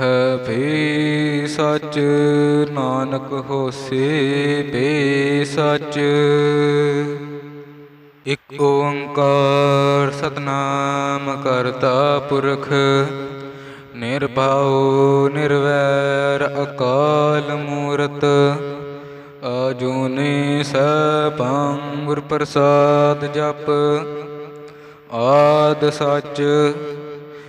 ਹੈ ਭੀ ਸਚ, ਨਾਨਕ ਹੋਸੀ ਭੀ ਸੱਚ। ਇਕ ਓੰਕਾਰ ਸਤਨਾਮ ਕਰਤਾ ਪੁਰਖ, ਨਿਰਭਉ, ਨਿਰਵੈਰ ਅਕਾਲ ਮੂਰਤ। ਅਜੂਨੀ ਸੈਭੰ ਗੁਰ ਪ੍ਰਸਾਦ ਜਪ। ਆਦ ਸੱਚ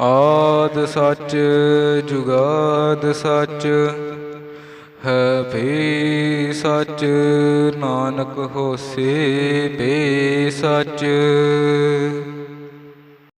ਆਦ ਸੱਚ ਜੁਗਾਦ ਸੱਚ ਹੈ ਵੀ ਸੱਚ ਨਾਨਕ ਹੋਸੀ ਵੀ ਸੱਚ।